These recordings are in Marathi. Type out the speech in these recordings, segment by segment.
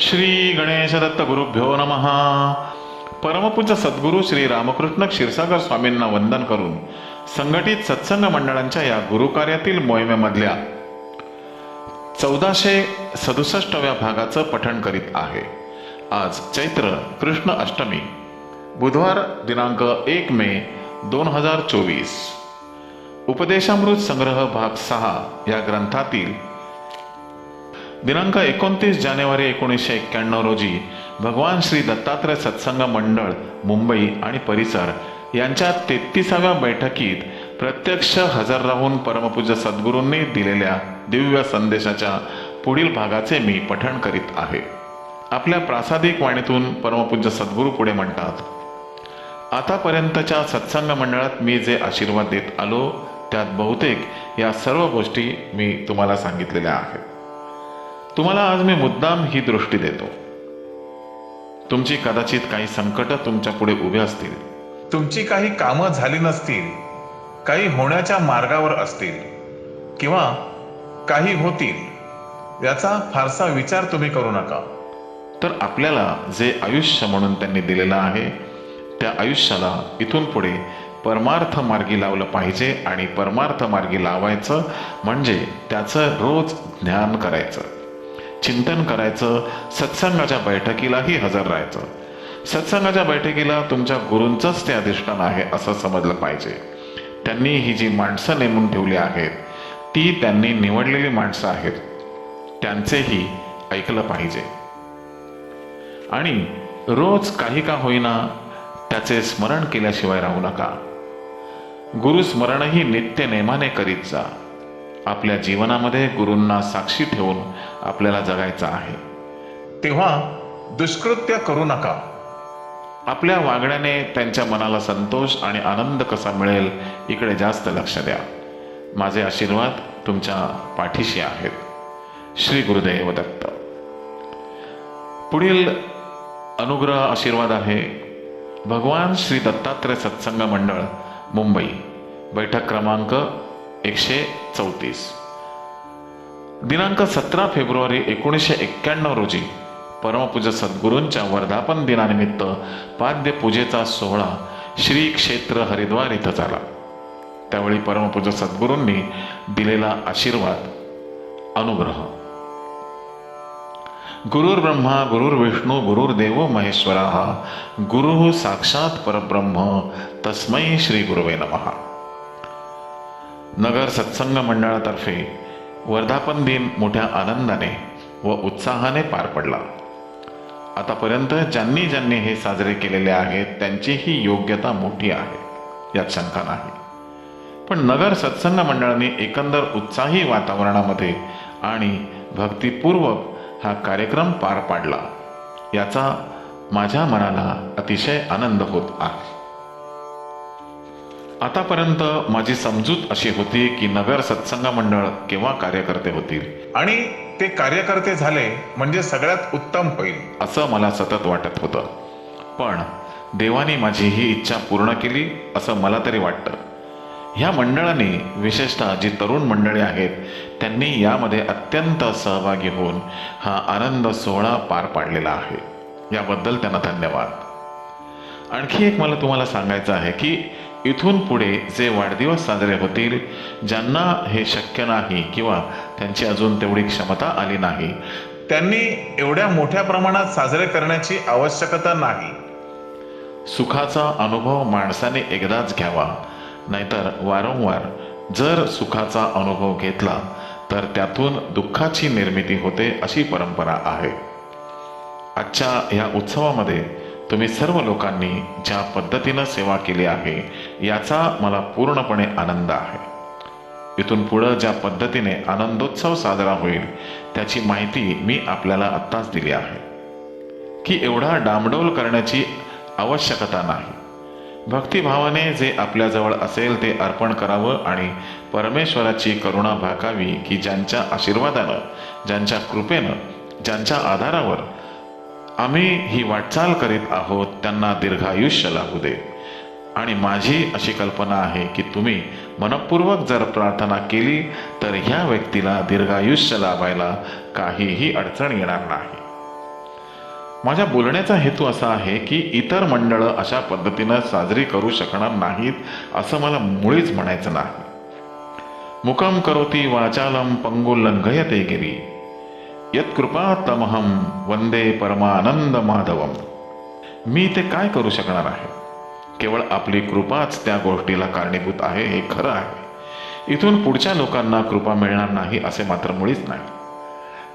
श्री गणेश दत्त गुरुभ्यो नम. परमपूज्य सद्गुरू श्री रामकृष्ण क्षीरसागर स्वामींना वंदन करून संघटित सत्संग मंडळांच्या या गुरुकार्यातील मोहिमेमधल्या चौदाशे सदुसष्टव्या भागाचं पठण करीत आहे. आज चैत्र कृष्ण अष्टमी बुधवार दिनांक एक मे दोन हजार चोवीस. उपदेशामृत संग्रह भाग सहा या ग्रंथातील दिनांक एकोणतीस जानेवारी एकोणीसशे एक्क्याण्णव रोजी भगवान श्री दत्तात्रय सत्संग मंडळ मुंबई आणि परिसर यांच्या तेहतीसाव्या बैठकीत प्रत्यक्ष हजर राहून परमपूज्य सद्गुरूंनी दिलेल्या दिव्य संदेशाच्या पुढील भागाचे मी पठण करीत आहे. आपल्या प्रासादिक वाणीतून परमपूज्य सद्गुरू पुढे म्हणतात आतापर्यंतच्या सत्संग मंडळात मी जे आशीर्वाद देत आलो त्यात बहुतेक या सर्व गोष्टी मी तुम्हाला सांगितलेल्या आहेत. तुम्हाला आज मी मुद्दाम ही दृष्टी देतो. तुमची कदाचित काही संकट तुमच्यापुढे उभे असतील. तुमची काही कामं झाली नसतील काही होण्याच्या मार्गावर असतील किंवा काही होतील याचा फारसा विचार तुम्ही करू नका. तर आपल्याला जे आयुष्य म्हणून त्यांनी दिलेलं आहे त्या आयुष्याला इथून पुढे परमार्थ मार्गी लावलं पाहिजे आणि परमार्थ मार्गी लावायचं म्हणजे त्याचं रोज ध्यान करायचं. चिंतन करायचं सत्संगाच्या बैठकीलाही हजर राहायचं. सत्संगाच्या बैठकीला तुमच्या गुरूंचंच ते अधिष्ठान आहे असं समजलं पाहिजे. त्यांनी ही जी माणसं नेमून ठेवली आहेत ती त्यांनी निवडलेली माणसं आहेत. त्यांचेही ऐकलं पाहिजे. आणि रोज काही का होईना त्याचे स्मरण केल्याशिवाय राहू नका. गुरुस्मरणही नित्य नेमाने करीत जा. आपल्या जीवनामध्ये गुरूंना साक्षी ठेवून आपल्याला जगायचं आहे. तेव्हा दुष्कृत्य करू नका. आपल्या वागण्याने त्यांच्या मनाला संतोष आणि आनंद कसा मिळेल इकडे जास्त लक्ष द्या. माझे आशीर्वाद तुमच्या पाठीशी आहेत. श्री गुरुदेव दत्त पुढील अनुग्रह आशीर्वाद आहे भगवान श्री दत्तात्रय सत्संग मंडळ मुंबई. बैठक क्रमांक एकशे चौतीस. दिनांक सतरा फेब्रुवारी एकोणीसशे एक्क्याण्णव रोजी परमपूज्य सद्गुरूंच्या वर्धापन दिनानिमित्त पाद्य पूजेचा सोहळा श्री क्षेत्र हरिद्वार इथं झाला. त्यावेळी परमपूज्य सद्गुरूंनी दिलेला आशीर्वाद अनुग्रह. गुरुर् ब्रह्मा गुरुर्विष्णू गुरुर्देव महेश्वरा गुरु साक्षात परब्रह्म तस्मै श्री गुरुवे नमः. नगर सत्संग मंडळातर्फे वर्धापन दिन मोठ्या आनंदाने व उत्साहाने पार पडला. आतापर्यंत ज्यांनी ज्यांनी हे साजरे केलेले आहेत त्यांचीही योग्यता मोठी आहे यात शंका नाही. पण नगर सत्संग मंडळाने एकंदर उत्साही वातावरणामध्ये आणि भक्तिपूर्वक हा कार्यक्रम पार पाडला. याचा माझ्या मनाला अतिशय आनंद होत आहे. आतापर्यंत माझी समजूत अशी होती की नगर सत्संग मंडळ केव्हा कार्यकर्ते होतील. आणि ते कार्यकर्ते झाले म्हणजे सगळ्यात उत्तम होईल. असं मला सतत वाटत होतं. पण देवाने माझी ही इच्छा पूर्ण केली असं मला तरी वाटतं. ह्या मंडळाने विशेषतः जी तरुण मंडळी आहेत त्यांनी यामध्ये अत्यंत सहभागी होऊन हा आनंद सोहळा पार पाडलेला आहे. याबद्दल त्यांना धन्यवाद. आणखी एक मला तुम्हाला सांगायचं आहे की इथून पुढे जे वाढदिवस साजरे होतील ज्यांना हे शक्य नाही किंवा त्यांची अजून तेवढी क्षमता आली नाही त्यांनी एवढ्या मोठ्या प्रमाणात साजरे करण्याची आवश्यकता नाही. सुखाचा अनुभव माणसाने एकदाच घ्यावा नाहीतर वारंवार जर सुखाचा अनुभव घेतला तर त्यातून दुःखाची निर्मिती होते अशी परंपरा आहे. आजच्या ह्या उत्सवामध्ये तुम्ही सर्व लोकांनी ज्या पद्धतीनं सेवा केली आहे याचा मला पूर्णपणे आनंद आहे. इथून पुढं ज्या पद्धतीने आनंदोत्सव साजरा होईल त्याची माहिती मी आपल्याला आत्ताच दिली आहे. की एवढा डामडोल करण्याची आवश्यकता नाही. भक्तिभावाने जे आपल्याजवळ असेल ते अर्पण करावं आणि परमेश्वराची करुणा भाकावी की ज्यांच्या आशीर्वादानं ज्यांच्या कृपेनं ज्यांच्या आधारावर आम्ही ही वाटचाल करीत आहोत त्यांना दीर्घायुष्य लागू दे. आणि माझी अशी कल्पना आहे की तुम्ही मनपूर्वक जर प्रार्थना केली तर ह्या व्यक्तीला दीर्घायुष्य लाभायला काहीही अडचण येणार नाही. माझ्या बोलण्याचा हेतू असा आहे की इतर मंडळं अशा पद्धतीनं साजरी करू शकणार नाहीत असं मला मुळीच म्हणायचं नाही. मुकम करोती वाचालम पंगुल्लंघयते गिरी. यत्कृपातमहम वंदे परमानंद माधवम मी ते काय करू शकणार आहे? केवळ आपली कृपाच त्या गोष्टीला कारणीभूत आहे हे खरं आहे. इथून पुढच्या लोकांना कृपा मिळणार नाही असे मात्र मुळीच नाही.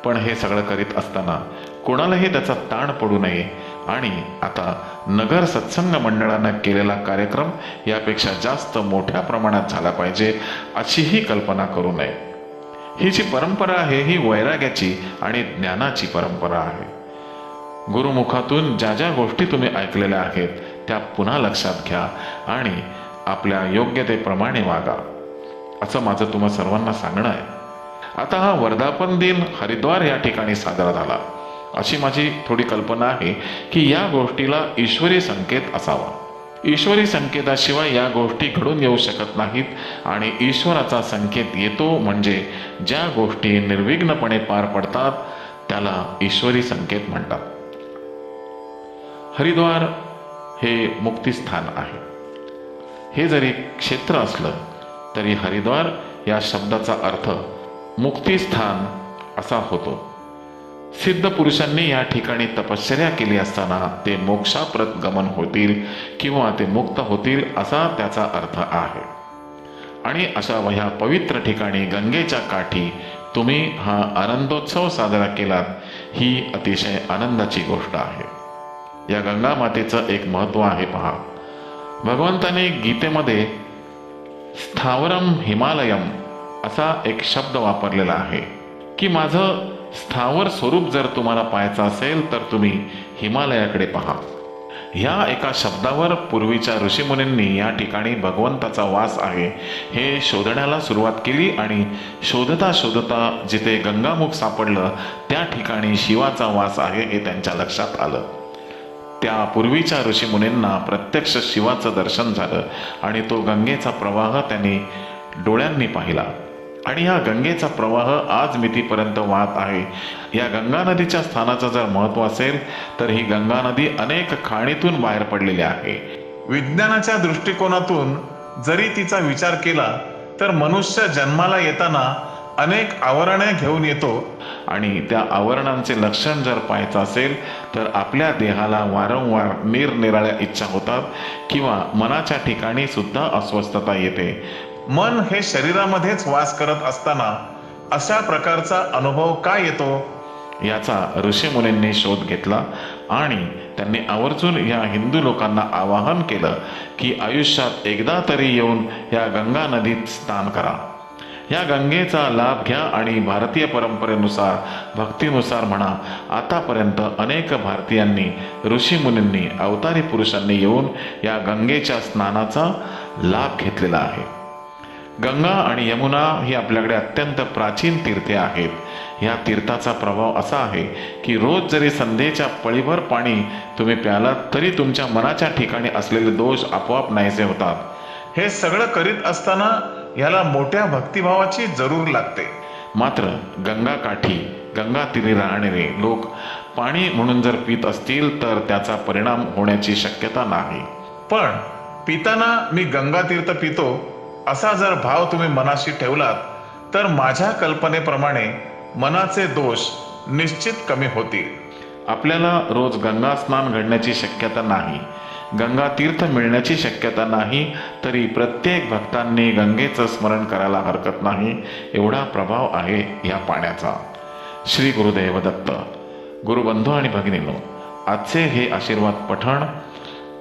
पण हे सगळं करीत असताना कोणालाही त्याचा ताण पडू नये. आणि आता नगर सत्संग मंडळानं केलेला कार्यक्रम यापेक्षा जास्त मोठ्या प्रमाणात झाला पाहिजे अशीही कल्पना करू नये. ही जी परंपरा आहे ही वैराग्याची आणि ज्ञानाची परंपरा आहे. गुरुमुखातून ज्या ज्या गोष्टी तुम्ही ऐकलेल्या आहेत त्या पुन्हा लक्षात घ्या आणि आपल्या योग्यतेप्रमाणे वागा. असं माझं तुम्हा सर्वांना सांगणं आहे. आता हा वर्धापन दिन हरिद्वार या ठिकाणी साजरा झाला. अशी माझी थोडी कल्पना आहे की या गोष्टीला ईश्वरी संकेत असावा. ईश्वरी संकेताशिवाय या गोष्टी घडून येऊ शकत नाहीत. आणि ईश्वराचा संकेत येतो म्हणजे ज्या गोष्टी निर्विघ्नपणे पार पडतात त्याला ईश्वरी संकेत म्हणतात. हरिद्वार हे मुक्तिस्थान आहे. हे जरी क्षेत्र असलं तरी हरिद्वार या शब्दाचा अर्थ मुक्तिस्थान असा होतो. सिद्ध पुरुषांनी या ठिकाणी तपश्चर्या केली असताना ते मोक्षाप्रत गमन होतील किंवा ते मुक्त होतील असा त्याचा अर्थ आहे. आणि अशा ह्या पवित्र ठिकाणी गंगेच्या काठी तुम्ही हा आनंदोत्सव साजरा केलात ही अतिशय आनंदाची गोष्ट आहे. या गंगा मातेचं एक महत्त्व आहे पहा. भगवंताने गीतेमध्ये स्थावरम हिमालयम असा एक शब्द वापरलेला आहे की माझं स्थावर स्वरूप जर तुम्हाला पाहायचं असेल तर तुम्ही हिमालयाकडे पहा. ह्या एका शब्दावर पूर्वीच्या ऋषीमुनींनी या ठिकाणी भगवंताचा वास आहे हे शोधण्याला सुरुवात केली आणि शोधता शोधता जिथे गंगामुख सापडलं त्या ठिकाणी शिवाचा वास आहे हे त्यांच्या लक्षात आलं. त्या पूर्वीच्या ऋषीमुनींना प्रत्यक्ष शिवाचं दर्शन झालं आणि तो गंगेचा प्रवाह त्यांनी डोळ्यांनी पाहिला. आणि हा गंगेचा प्रवाह आज मितीपर्यंत वाहत आहे. या गंगा नदीच्या स्थानाचं जर महत्त्व असेल तर ही गंगा नदी अनेक खाणीतून बाहेर पडलेली आहे. विज्ञानाच्या दृष्टिकोनातून जरी तिचा विचार केला तर मनुष्य जन्माला येताना अनेक आवरणे घेऊन येतो. आणि त्या आवरणांचे लक्षण जर पाहायचं असेल तर आपल्या देहाला वारंवार निरनिराळ्या इच्छा होतात किंवा मनाच्या ठिकाणी सुद्धा अस्वस्थता येते. मन हे शरीरामध्येच वास करत असताना अशा प्रकारचा अनुभव का येतो? याचा ऋषीमुनींनी शोध घेतला आणि त्यांनी आवर्जून या हिंदू लोकांना आवाहन केलं की आयुष्यात एकदा तरी येऊन या गंगा नदीत स्नान करा. या गंगेचा लाभ घ्या आणि भारतीय परंपरेनुसार भक्तीनुसार म्हणा आतापर्यंत अनेक भारतीयांनी ऋषीमुनींनी अवतारी पुरुषांनी येऊन या गंगेच्या स्नानाचा लाभ घेतलेला आहे. गंगा आणि यमुना ही आपल्याकडे अत्यंत प्राचीन तीर्थे आहेत. या तीर्थाचा प्रभाव असा आहे की रोज जरी संध्येच्या पळीभर पाणी तुम्ही प्यालात तरी तुमच्या मनाच्या ठिकाणी असलेले दोष आपोआप नाहीसे होतात. हे सगळं करीत असताना याला मोठ्या भक्तिभावाची जरूर लागते. मात्र गंगा काठी गंगा तीरी राहणारे लोक पाणी म्हणून जर पित असतील तर त्याचा परिणाम होण्याची शक्यता नाही. पण पिताना मी गंगा तीर्थ पितो असा जर भाव तुम्ही मनाशी ठेवलात तर माझ्या कल्पनेप्रमाणे मनाचे दोष निश्चित कमी होतील. आपल्याला रोज गंगा स्नान घडण्याची शक्यता नाही. गंगा तीर्थ मिळण्याची शक्यता नाही तरी प्रत्येक भक्तांनी गंगेचं स्मरण करायला हरकत नाही एवढा प्रभाव आहे या पाण्याचा. श्री गुरुदेव दत्त. गुरुबंधू आणि भगिनीनो आजचे हे आशीर्वाद पठण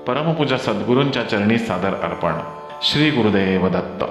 परमपूजा सद्गुरूंच्या चरणी सादर अर्पण. श्री गुरुदेव दत्त